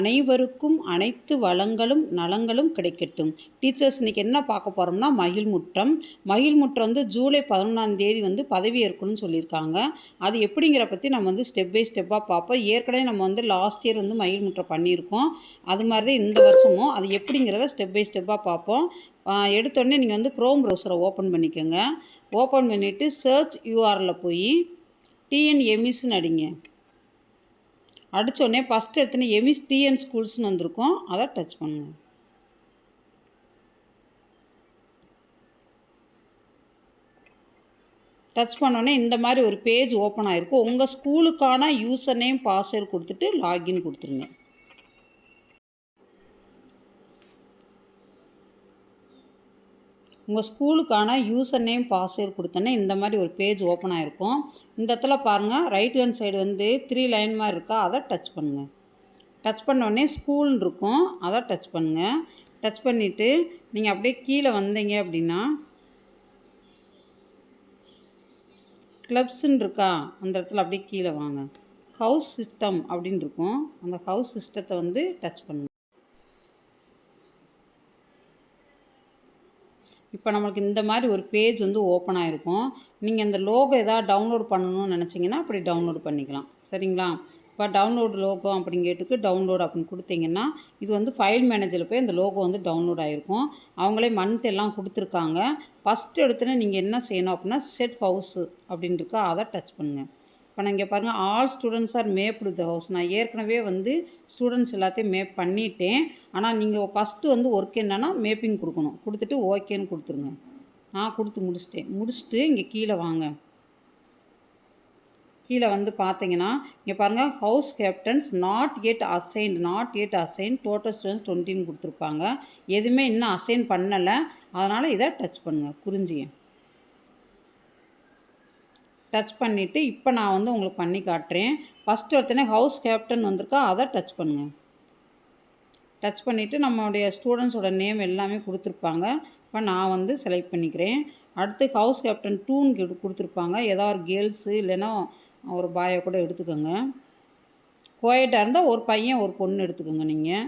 அனைவருக்கும் அனைத்து வளங்களும் நலங்களும் கிடைக்கட்டும். டீச்சர்ஸ் இன்றைக்கி என்ன பார்க்க போகிறோம்னா மகிழ்முற்றம் மகிழ்முற்றம் வந்து ஜூலை பதினொன்றாம் தேதி வந்து பதவி ஏற்கணும்னு சொல்லியிருக்காங்க. அது எப்படிங்கிற பற்றி நம்ம வந்து ஸ்டெப் பை ஸ்டெப்பாக பார்ப்போம். ஏற்கனவே நம்ம வந்து லாஸ்ட் இயர் வந்து மகிழ்முற்றம் பண்ணியிருக்கோம். அது மாதிரி தான் இந்த வருஷமும். அது எப்படிங்கிறத ஸ்டெப் பை ஸ்டெப்பாக பார்ப்போம். எடுத்தோடனே நீங்கள் வந்து க்ரோம் ப்ரௌசரை ஓப்பன் பண்ணிக்கோங்க. ஓப்பன் பண்ணிவிட்டு சர்ச் யூஆரில் போய் டிஎன்எம்இஸ்ன்னு அடிங்க. அடித்தோடனே ஃபஸ்ட்டு எத்தனை எமிஸ் டிஎன் ஸ்கூல்ஸ்னு வந்திருக்கோம். அதை டச் பண்ணுங்கள் டச் பண்ணோன்னே இந்த மாதிரி ஒரு பேஜ் ஓப்பன் ஆகிருக்கும் உங்கள் ஸ்கூலுக்கான யூசர் நேம் பாஸ்வேர்டு கொடுத்துட்டு லாகின் கொடுத்துருங்க. உங்கள் ஸ்கூலுக்கான யூசர் நேம் பாஸ்வேர்டு கொடுத்தோன்னே இந்த மாதிரி ஒரு பேஜ் ஓப்பன் ஆகிருக்கும் இந்த இடத்துல பாருங்கள் ரைட் ஹேண்ட் சைடு வந்து த்ரீ லைன் மாதிரி இருக்கா அதை டச் பண்ணுங்கள் டச் பண்ணோடனே ஸ்கூல்னு இருக்கும் அதை டச் பண்ணுங்கள் டச் பண்ணிவிட்டு நீங்கள் அப்படியே கீழே வந்தீங்க அப்படின்னா கிளப்ஸுன்னு இருக்கா அந்த இடத்துல அப்படியே கீழே வாங்க. ஹவுஸ் சிஸ்டம் அப்படின்னு இருக்கும் அந்த ஹவுஸ் சிஸ்டத்தை வந்து டச் பண்ணுங்கள் இப்போ நம்மளுக்கு இந்த மாதிரி ஒரு பேஜ் வந்து ஓப்பன் ஆகிருக்கும் நீங்கள் இந்த லோகோ எதாவது டவுன்லோட் பண்ணணும்னு நினச்சிங்கன்னா அப்படி டவுன்லோட் பண்ணிக்கலாம். சரிங்களா? இப்போ டவுன்லோடு லோகோ அப்படின்னு கேட்டுக்கு டவுன்லோட் அப்படின்னு கொடுத்தீங்கன்னா இது வந்து ஃபைல் மேனேஜரில் போய் அந்த லோகோ வந்து டவுன்லோட் ஆகிருக்கும் அவங்களே மந்த் எல்லாம் கொடுத்துருக்காங்க. ஃபஸ்ட்டு எடுத்துன்னு நீங்கள் என்ன செய்யணும் அப்படின்னா செட் ஹவுஸு அப்படின்னு இருக்கோ அதை டச் பண்ணுங்கள் இப்போ நான் இங்கே பாருங்கள் all students are mapped the house நான் ஏற்கனவே வந்து ஸ்டூடெண்ட்ஸ் எல்லாத்தையும் மேப் பண்ணிட்டேன். ஆனால் நீங்கள் ஃபஸ்ட்டு வந்து ஒர்க் என்னென்னா மேப்பிங் கொடுக்கணும். கொடுத்துட்டு ஓகேன்னு கொடுத்துருங்க. நான் கொடுத்து முடிச்சிட்டேன். முடிச்சுட்டு இங்கே கீழே வாங்க. கீழே வந்து பார்த்தீங்கன்னா இங்கே பாருங்கள் house captains not yet assigned not yet assign total students டுவெண்ட்டின்னு கொடுத்துருப்பாங்க. எதுவுமே இன்னும் அசைன் பண்ணலை. அதனால் இதை டச் பண்ணுங்கள் குறிஞ்சியை டச் பண்ணிவிட்டு இப்போ நான் வந்து உங்களுக்கு பண்ணி காட்டுறேன். ஃபஸ்ட்டு ஒருத்தனே ஹவுஸ் கேப்டன் வந்திருக்கா அதை டச் பண்ணுங்கள் டச் பண்ணிவிட்டு நம்மளுடைய ஸ்டூடெண்ட்ஸோட நேம் எல்லாமே கொடுத்துருப்பாங்க. இப்போ நான் வந்து செலக்ட் பண்ணிக்கிறேன். அடுத்து ஹவுஸ் கேப்டன் டூன்னு கொடுத்துருப்பாங்க. ஏதாவது ஒரு கேர்ள்ஸு இல்லைன்னா ஒரு பாயை கூட எடுத்துக்கோங்க. கோயட்டாக இருந்தால் ஒரு பையன் ஒரு பொண்ணு எடுத்துக்கோங்க நீங்கள்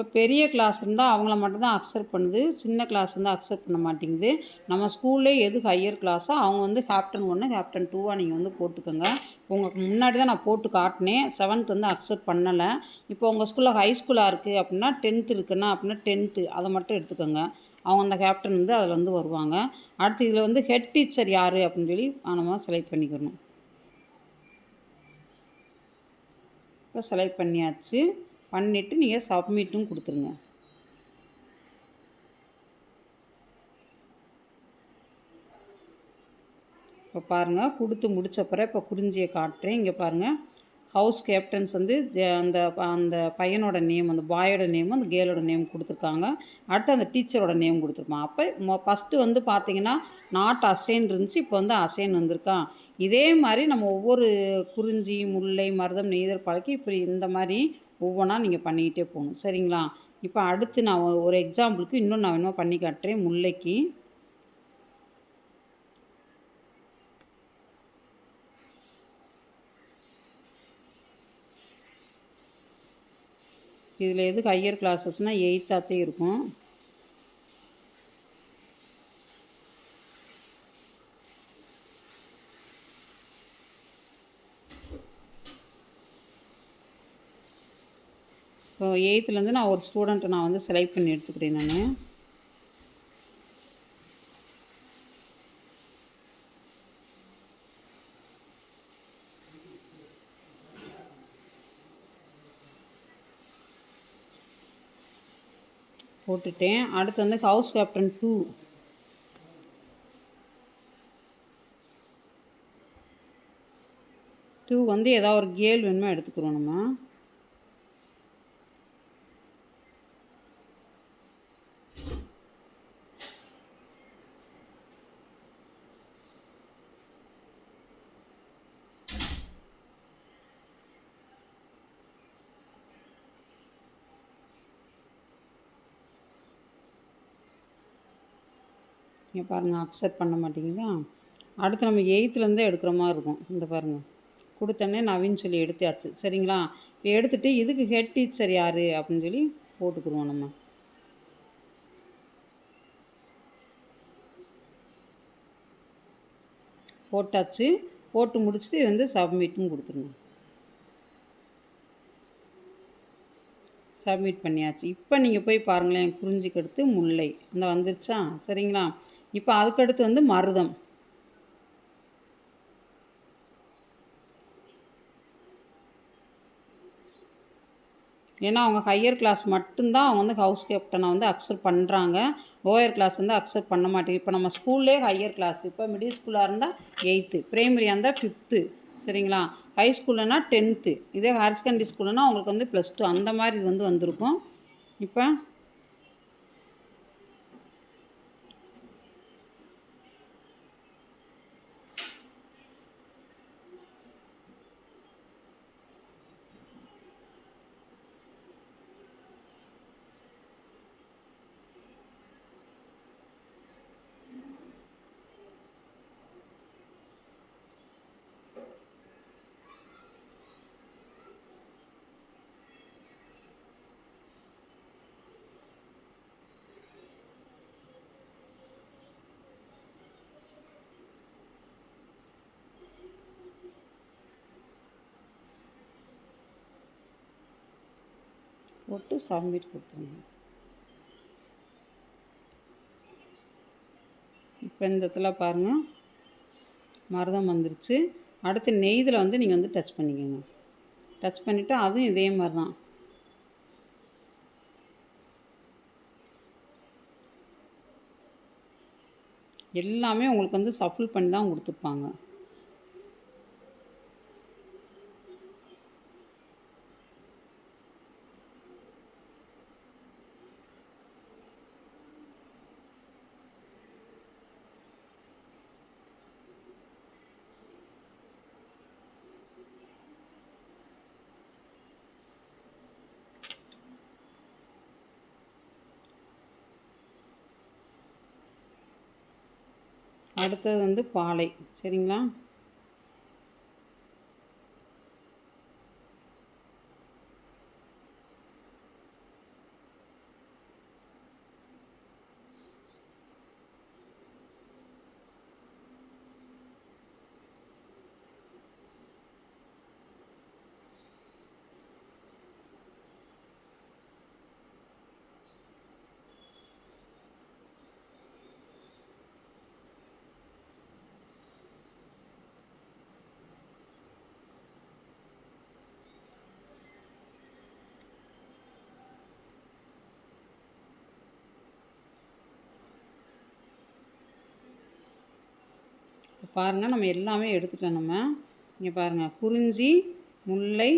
இப்போ பெரிய கிளாஸ் இருந்தால் அவங்கள மட்டும்தான் அக்செப்ட் பண்ணுது. சின்ன கிளாஸ் இருந்தால் அக்செப்ட் பண்ண மாட்டேங்குது. நம்ம ஸ்கூல்லே எது ஹையர் கிளாஸோ அவங்க வந்து கேப்டன் ஒன்று கேப்டன் டூவாக நீங்கள் வந்து போட்டுக்கோங்க. உங்களுக்கு முன்னாடி தான் நான் போட்டு காட்டினேன். செவன்த் வந்து அக்செப்ட் பண்ணலை. இப்போ உங்கள் ஸ்கூலில் ஹை ஸ்கூலாக இருக்குது அப்படின்னா டென்த்து இருக்குன்னா அப்படின்னா டென்த்து அதை மட்டும் எடுத்துக்கோங்க. அவங்க அந்த கேப்டன் வந்து அதில் வந்து வருவாங்க. அடுத்து இதில் வந்து ஹெட் டீச்சர் யார் அப்படின்னு சொல்லி நம்ம செலக்ட் பண்ணிக்கணும். இப்போ செலக்ட் பண்ணியாச்சு. பண்ணிவிட்டு நீங்கள் சப்மிட்டும் கொடுத்துருங்க. இப்போ பாருங்கள் கொடுத்து முடிச்ச இப்போ குறிஞ்சியை காட்டுறேன். இங்கே பாருங்கள் ஹவுஸ் கேப்டன்ஸ் வந்து அந்த அந்த பையனோட நேம் அந்த பாயோட நேம் அந்த கேர்ளோட நேம் கொடுத்துருக்காங்க. அடுத்து அந்த டீச்சரோட நேம் கொடுத்துருப்பான் அப்போ ஃபஸ்ட்டு வந்து பார்த்தீங்கன்னா நாட் அசைன் இருந்துச்சு இப்போ வந்து அசைன் வந்திருக்கான் இதே மாதிரி நம்ம ஒவ்வொரு குறிஞ்சி முல்லை மருதம் நெய்தல் பழக்கி இப்படி இந்த மாதிரி ஒவ்வொன்றா நீங்கள் பண்ணிக்கிட்டே போகணும் சரிங்களா? இப்போ அடுத்து நான் ஒரு- எக்ஸாம்பிளுக்கு இன்னும் நான் வேணுமா பண்ணி காட்டுறேன். முல்லைக்கு. இதில் எது ஹையர் கிளாஸஸ்னால் எயித்தாத்தே இருக்கும். இப்போ எயித்துலேருந்து நான் ஒரு ஸ்டூடெண்ட்டை நான் வந்து செலக்ட் பண்ணி எடுத்துக்கிறேன் நான். போட்டுட்டேன். அடுத்து வந்து ஹவுஸ் கேப்டன் டூ டூ வந்து ஏதாவது ஒரு கேள் வேணுமோ எடுத்துக்கிறோம் நம்ம. இங்கே பாருங்கள் அக்செப்ட் பண்ண மாட்டீங்களா? அடுத்து நம்ம எயித்துலேருந்தே எடுக்கிற மாதிரி இருக்கும். இந்த பாருங்கள் கொடுத்தோன்னே நவீன் சொல்லி எடுத்தாச்சு. சரிங்களா? இப்போ எடுத்துகிட்டு இதுக்கு ஹெட் டீச்சர் யார்? அப்படின்னு சொல்லி போட்டுக்குருவோம் நம்ம. போட்டாச்சு. போட்டு முடிச்சுட்டு இது வந்து சப்மிட்டும் கொடுத்துருங்க. சப்மிட் பண்ணியாச்சு. இப்போ நீங்கள் போய் பாருங்களேன் குறிஞ்சிக்கெடுத்து முல்லை. அந்த வந்துருச்சா? சரிங்களா? இப்போ அதுக்கடுத்து வந்து மருதம். ஏன்னா அவங்க ஹையர் கிளாஸ் மட்டும்தான் அவங்க வந்து ஹவுஸ் கேப்டனை வந்து அக்செப்ட் பண்ணுறாங்க லோயர் கிளாஸ் வந்து அக்செப்ட் பண்ண மாட்டேங்குது இப்போ நம்ம ஸ்கூல்லே ஹையர் கிளாஸ் இப்போ மிடில் ஸ்கூலாக இருந்தால் எயித்து பிரைமரியாக இருந்தால் ஃபிஃப்த்து சரிங்களா? ஹை ஸ்கூல்னா டென்த்து இதே ஹையர் செகண்டரி ஸ்கூலுன்னா அவங்களுக்கு வந்து ப்ளஸ் டூ அந்த மாதிரி இது வந்து வந்திருக்கும். இப்போ போட்டு சப்மிட் கொடுத்துருங்க. இப்போ இந்த இடத்துல பாருங்கள் மருதம் வந்துருச்சு. அடுத்து நெய்தில் வந்து நீங்கள் வந்து டச் பண்ணிக்கோங்க. டச் பண்ணிவிட்டு அதுவும் இதே மாதிரி தான் எல்லாமே உங்களுக்கு வந்து சஃபில் பண்ணி தான் கொடுத்துருப்பாங்க அடுத்தது வந்து பாலை. சரிங்களா? இப்போ பாருங்கள் நம்ம எல்லாமே எடுத்துட்டோம் நம்ம. இங்கே பாருங்கள் குறிஞ்சி முல்லை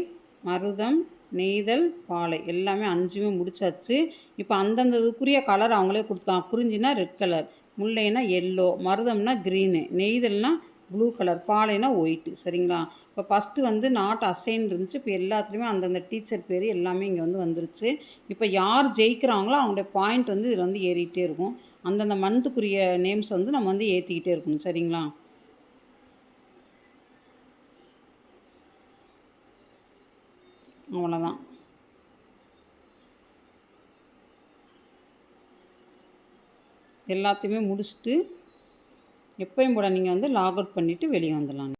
மருதம் நெய்தல் பாலை எல்லாமே அஞ்சுமே முடிச்சாச்சு. இப்போ அந்தந்த இதுக்குரிய கலர் அவங்களே கொடுத்துருக்காங்க. குறிஞ்சினா ரெட் கலர் முல்லைனா எல்லோ மருதம்னா க்ரீனு நெய்தல்னா ப்ளூ கலர் பாலைனா ஒயிட்டு சரிங்களா? இப்போ ஃபஸ்ட்டு வந்து நாட் அசைன் இருந்துச்சு. இப்போ எல்லாத்துலேயுமே அந்தந்த டீச்சர் பேர் எல்லாமே இங்கே வந்து வந்துருச்சு. இப்போ யார் ஜெயிக்கிறாங்களோ அவங்களுடைய பாயிண்ட் வந்து இதில் வந்து ஏறிக்கிட்டே இருக்கும். அந்தந்த மந்த்துக்குரிய நேம்ஸ் வந்து நம்ம வந்து ஏற்றிக்கிட்டே இருக்கணும் சரிங்களா? அவ்வளோதான் எல்லாத்தையுமே முடிச்சுட்டு எப்பயும் போல் நீங்கள் வந்து லாக் அவுட் பண்ணிவிட்டு வெளியே வந்துடலாம்